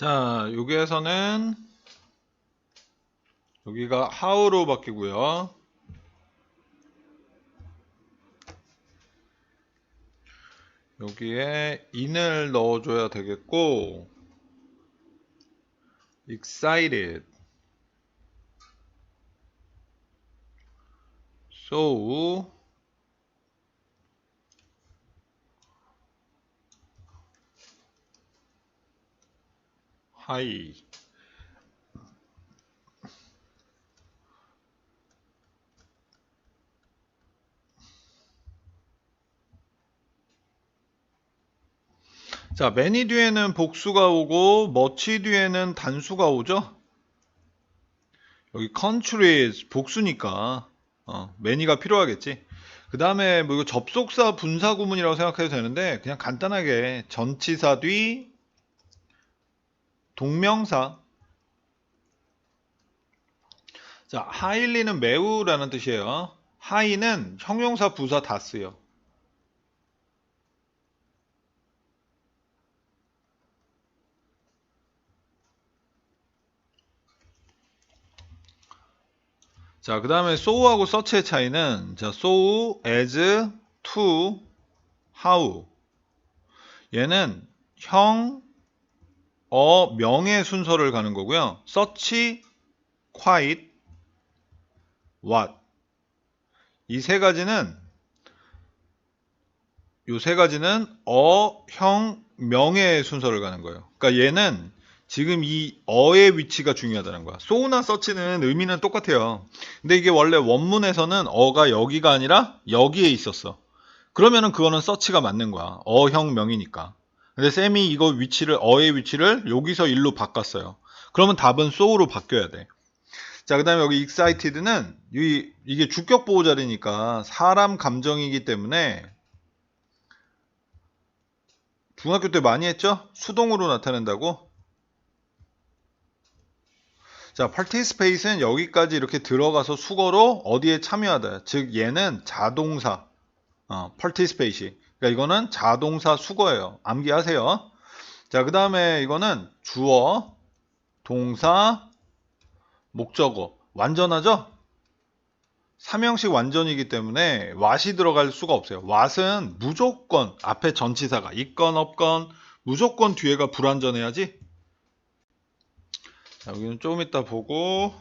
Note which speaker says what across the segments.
Speaker 1: 자, 여기에서는 여기가 how로 바뀌고요. 여기에 in을 넣어줘야 되겠고 excited so high 자, many 뒤에는 복수가 오고 much 뒤에는 단수가 오죠? 여기 countries 복수니까 어, many가 필요하겠지. 그 다음에 뭐 이거 접속사 분사 구문이라고 생각해도 되는데 그냥 간단하게 전치사 뒤 동명사 자, highly는 매우라는 뜻이에요. high는 형용사 부사 다 쓰요. 자, 그 다음에 so하고 such의 차이는, 자, so, as, to, how. 얘는 형, 어, 명의 순서를 가는 거고요. such, quite, what. 이 세 가지는, 요 세 가지는 어, 형, 명의 순서를 가는 거예요. 그러니까 얘는 지금 이 어의 위치가 중요하다는 거야. so나 such는 의미는 똑같아요. 근데 이게 원래 원문에서는 어가 여기가 아니라 여기에 있었어. 그러면은 그거는 such가 맞는 거야. 어형 명이니까. 근데 쌤이 이거 위치를 어의 위치를 여기서 일로 바꿨어요. 그러면 답은 so로 바뀌어야 돼. 자, 그 다음에 여기 excited는 이, 이게 주격 보호 자리니까 사람 감정이기 때문에 중학교 때 많이 했죠? 수동으로 나타낸다고? 자, participate는 여기까지 이렇게 들어가서 수거로 어디에 참여하다. 즉, 얘는 자동사, 어, participate. 그러니까 이거는 자동사 수거예요. 암기하세요. 자, 그 다음에 이거는 주어, 동사, 목적어. 완전하죠? 삼형식 완전이기 때문에 what이 들어갈 수가 없어요. what은 무조건 앞에 전치사가 있건 없건 무조건 뒤에가 불완전해야지. 자, 여기는 조금 이따 보고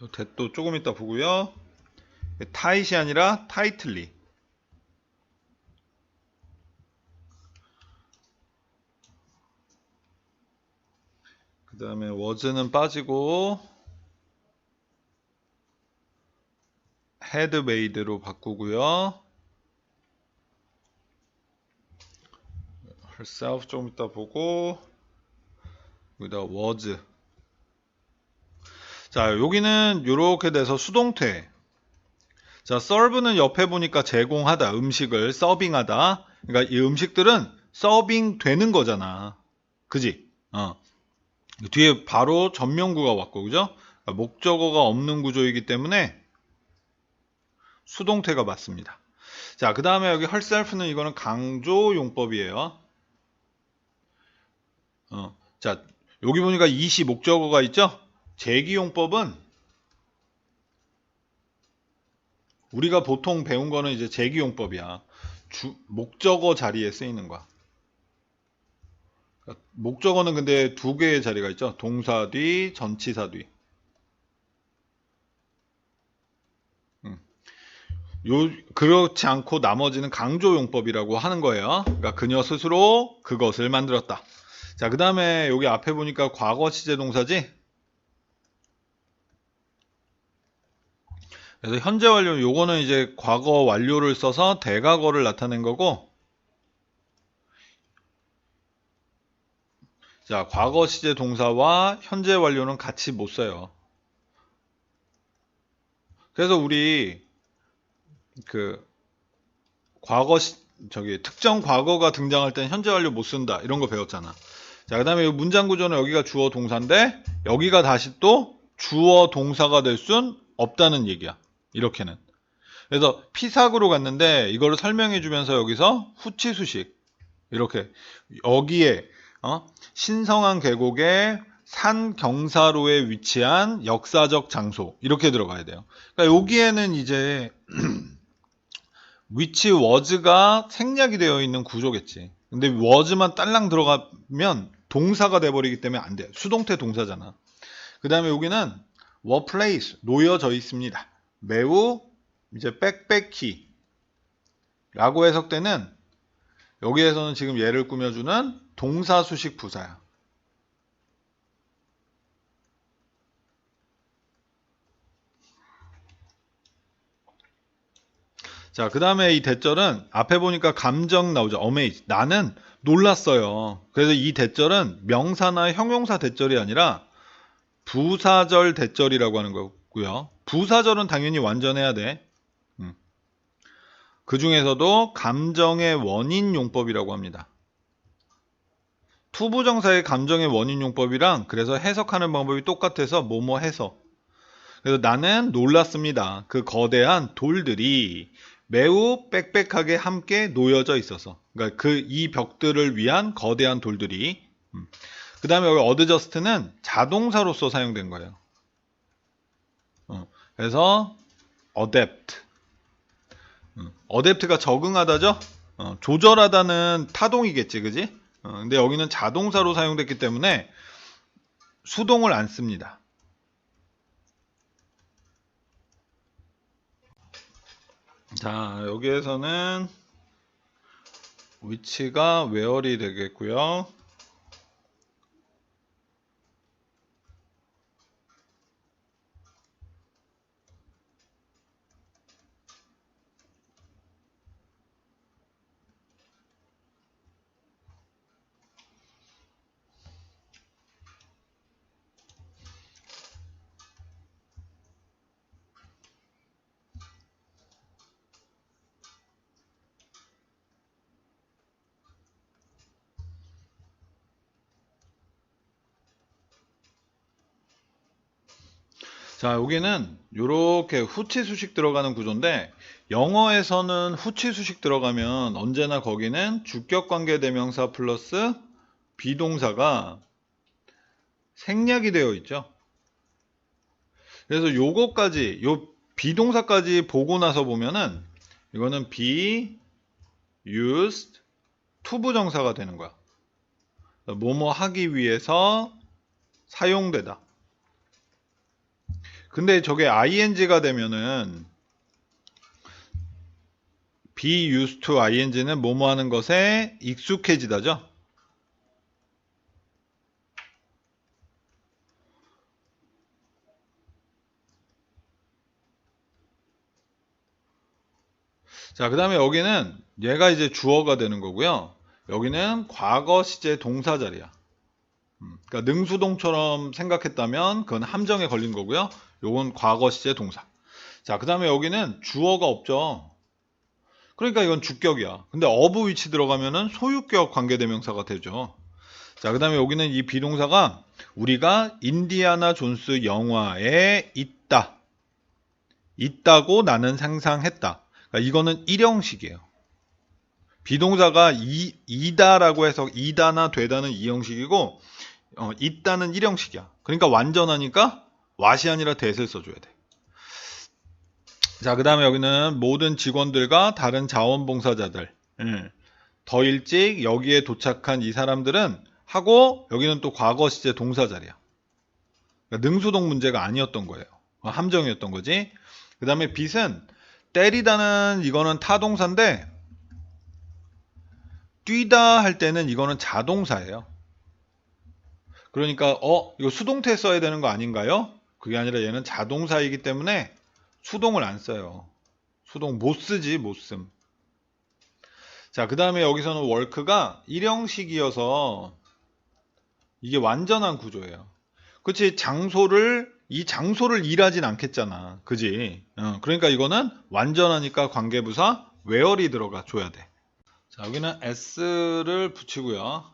Speaker 1: 요 대도 조금 이따 보고요. 타잇이 아니라 타이틀리. 그 다음에 was는 빠지고 made로 바꾸고요. herself 좀 이따 보고 여기다 was 자 여기는 이렇게 돼서 수동태 자 serve는 옆에 보니까 제공하다 음식을 서빙하다. 그러니까 이 음식들은 서빙 되는 거잖아. 그지? 어. 뒤에 바로 전명구가 왔고 그죠? 그러니까 목적어가 없는 구조이기 때문에 수동태가 맞습니다. 자 그 다음에 여기 herself는 이거는 강조 용법이에요. 어, 자 여기 보니까 이시 목적어가 있죠? 제기용법은 우리가 보통 배운 거는 이제 제기용법이야. 주, 목적어 자리에 쓰이는 거야. 그러니까 목적어는 근데 두 개의 자리가 있죠. 동사 뒤, 전치사 뒤. 음. 요, 그렇지 않고 나머지는 강조용법이라고 하는 거예요. 그러니까 그녀 스스로 그것을 만들었다. 자, 그 다음에 여기 앞에 보니까 과거 시제 동사지? 그래서 현재 완료, 요거는 이제 과거 완료를 써서 대과거를 나타낸 거고, 자, 과거 시제 동사와 현재 완료는 같이 못 써요. 그래서 우리, 그, 과거 시, 저기, 특정 과거가 등장할 땐 현재 완료 못 쓴다. 이런 거 배웠잖아. 자, 그 다음에 문장 구조는 여기가 주어 동사인데, 여기가 다시 또 주어 동사가 될 순 없다는 얘기야. 이렇게는. 그래서 피삭으로 갔는데, 이거를 설명해 주면서 여기서 후치 수식. 이렇게 여기에 어? 신성한 계곡의 산 경사로에 위치한 역사적 장소 이렇게 들어가야 돼요. 그러니까 여기에는 이제 위치 워즈가 생략이 되어 있는 구조겠지. 근데 워즈만 딸랑 들어가면 동사가 돼버리기 때문에 안 돼. 수동태 동사잖아. 그 다음에 여기는 워 플레이스 놓여져 있습니다. 매우 이제 빽빽히 라고 해석되는 여기에서는 지금 예를 꾸며주는 동사 수식 부사야. 자, 그 다음에 이 대절은 앞에 보니까 감정 나오죠. amazed. 나는 놀랐어요. 그래서 이 대절은 명사나 형용사 대절이 아니라 부사절 대절이라고 하는 거고 요. 부사절은 당연히 완전해야 돼. 음. 그 중에서도 감정의 원인 용법이라고 합니다. 투부정사의 감정의 원인 용법이랑 그래서 해석하는 방법이 똑같아서 뭐뭐 해서 그래서 나는 놀랐습니다. 그 거대한 돌들이 매우 빽빽하게 함께 놓여져 있어서 그러니까 그 이 벽들을 위한 거대한 돌들이 음. 그 다음에 여기 어드저스트는 자동사로서 사용된 거예요. 어, 그래서 어댑트 음. 어댑트가 적응하다죠? 어, 조절하다는 타동이겠지 그지? 어, 근데 여기는 자동사로 사용됐기 때문에 수동을 안 씁니다. 자, 여기에서는 위치가 웨어리 되겠고요. 자, 여기는 이렇게 후치 수식 들어가는 구조인데 영어에서는 후치 수식 들어가면 언제나 거기는 주격 관계 대명사 플러스 비동사가 생략이 되어 있죠. 그래서 요거까지 요 비동사까지 보고 나서 보면은 이거는 be used 투부정사가 되는 거야. 뭐뭐 하기 위해서 사용되다. 근데 저게 ing가 되면은 be used to ing는 뭐뭐 하는 것에 익숙해지다죠. 자, 그 다음에 여기는 얘가 이제 주어가 되는 거고요. 여기는 과거 시제 동사 자리야. 음, 그러니까 능수동처럼 생각했다면 그건 함정에 걸린 거고요. 요건 과거 시제 동사. 자, 그 다음에 여기는 주어가 없죠. 그러니까 이건 주격이야. 근데 어부 위치 들어가면은 소유격 관계대명사가 되죠. 자, 그 다음에 여기는 이 비동사가 우리가 인디아나 존스 영화에 있다. 있다고 나는 상상했다. 그러니까 이거는 일형식이에요. 비동사가 이, 이다라고 해서 이다나 되다는 이형식이고 어, 있다는 일형식이야. 그러니까 완전하니까 왓이 아니라 대을 써줘야 돼. 자, 그 다음에 여기는 모든 직원들과 다른 자원봉사자들. 음, 더 일찍 여기에 도착한 이 사람들은 하고 여기는 또 과거 시제 동사 자리야. 그러니까 능수동 문제가 아니었던 거예요. 어, 함정이었던 거지. 그 다음에 빛은 때리다는 이거는 타동사인데 뛰다 할 때는 이거는 자동사예요. 그러니까 어 이거 수동태 써야 되는 거 아닌가요? 그게 아니라 얘는 자동사이기 때문에 수동을 안 써요. 수동 못 쓰지 못 씀. 자, 그 다음에 여기서는 월크가 일형식이어서 이게 완전한 구조예요. 그치 장소를 이 장소를 일하진 않겠잖아. 그지? 어, 그러니까 이거는 완전하니까 관계부사 웨어리 들어가 줘야 돼. 자, 여기는 s를 붙이고요.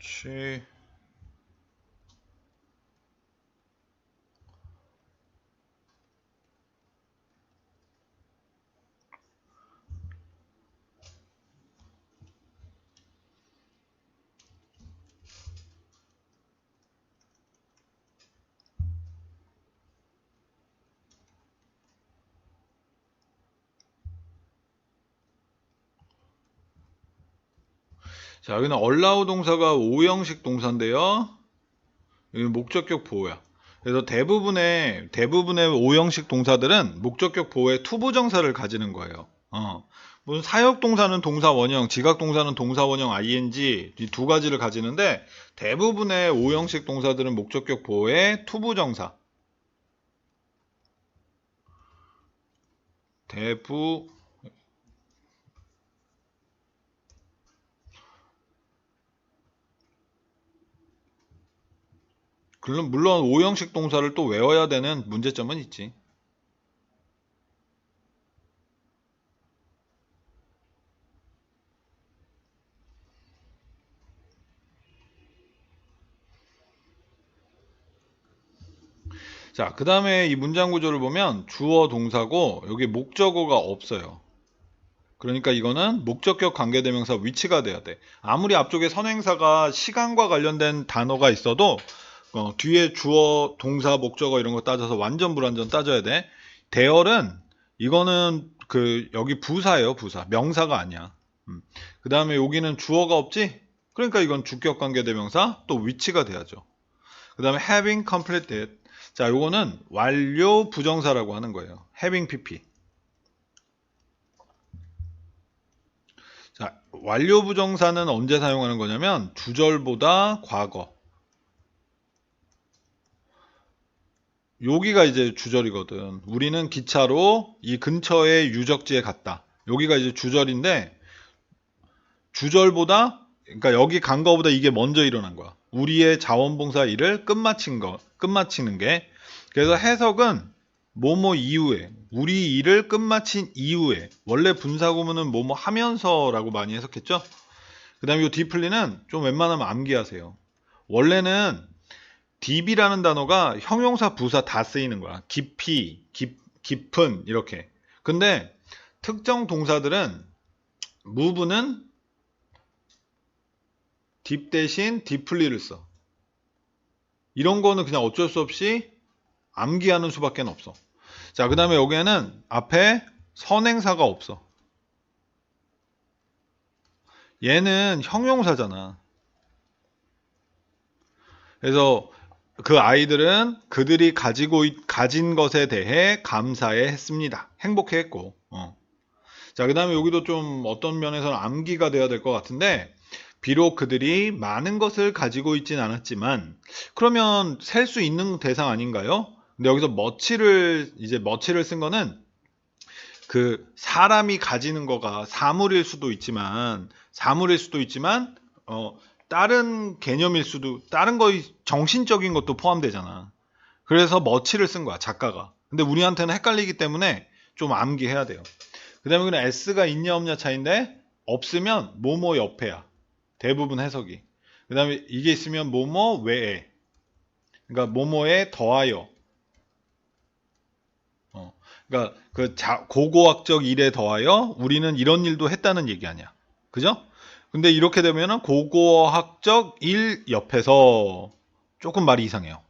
Speaker 1: 그 자, 여기는 allow 동사가 오형식 동사인데요. 여기 목적격 보호야. 그래서 대부분의 대부분의 오형식 동사들은 목적격 보호에 투부정사를 가지는 거예요. 어. 무슨 사역 동사는 동사 원형, 지각 동사는 동사 원형 ing 이 두 가지를 가지는데 대부분의 오형식 동사들은 목적격 보호에 투부정사. 대부 물론 물론 오형식 동사를 또 외워야 되는 문제점은 있지. 자, 그 다음에 이 문장 구조를 보면 주어 동사고 여기 목적어가 없어요. 그러니까 이거는 목적격 관계대명사 위치가 돼야 돼. 아무리 앞쪽에 선행사가 시간과 관련된 단어가 있어도 어, 뒤에 주어, 동사, 목적어 이런 거 따져서 완전 불완전 따져야 돼. 대열은 이거는 그 여기 부사예요, 부사. 명사가 아니야. 음. 그 다음에 여기는 주어가 없지? 그러니까 이건 주격 관계 대명사 또 위치가 돼야죠. 그 다음에 having completed. 자, 요거는 완료 부정사라고 하는 거예요. having pp. 자, 완료 부정사는 언제 사용하는 거냐면 주절보다 과거. 여기가 이제 주절이거든. 우리는 기차로 이 근처의 유적지에 갔다. 여기가 이제 주절인데 주절보다 그러니까 여기 간 거보다 이게 먼저 일어난 거야. 우리의 자원봉사 일을 끝마친 거, 끝마치는 게. 그래서 해석은 뭐뭐 이후에, 우리 일을 끝마친 이후에. 원래 분사구문은 뭐뭐 하면서라고 많이 해석했죠. 그 다음에 이 디플리는 좀 웬만하면 암기하세요. 원래는 딥이라는 단어가 형용사 부사 다 쓰이는 거야. 깊이, 깊, 깊은 이렇게. 근데 특정 동사들은 무브는 딥 대신 디플리를 써. 이런 거는 그냥 어쩔 수 없이 암기하는 수밖에 없어. 자, 그 다음에 여기에는 앞에 선행사가 없어. 얘는 형용사잖아. 그래서 그 아이들은 그들이 가지고 있- 가진 것에 대해 감사해 했습니다. 행복해 했고. 어. 자, 그 다음에 여기도 좀 어떤 면에서는 암기가 돼야 될 것 같은데, 비록 그들이 많은 것을 가지고 있진 않았지만, 그러면 셀 수 있는 대상 아닌가요? 근데 여기서 머치를, 이제 머치를 쓴 거는, 그, 사람이 가지는 거가 사물일 수도 있지만, 사물일 수도 있지만, 어, 다른 개념일 수도, 다른 거의 정신적인 것도 포함되잖아. 그래서 머치를 쓴 거야, 작가가. 근데 우리한테는 헷갈리기 때문에 좀 암기해야 돼요. 그 다음에 그냥 S가 있냐 없냐 차인데, 없으면 뭐뭐 옆에야. 대부분 해석이. 그 다음에 이게 있으면 뭐뭐 외에. 그러니까 뭐뭐에 더하여. 어. 그러니까 그 자- 고고학적 일에 더하여 우리는 이런 일도 했다는 얘기 아니야. 그죠? 근데 이렇게 되면은 고고학적 일 옆에서 조금 말이 이상해요.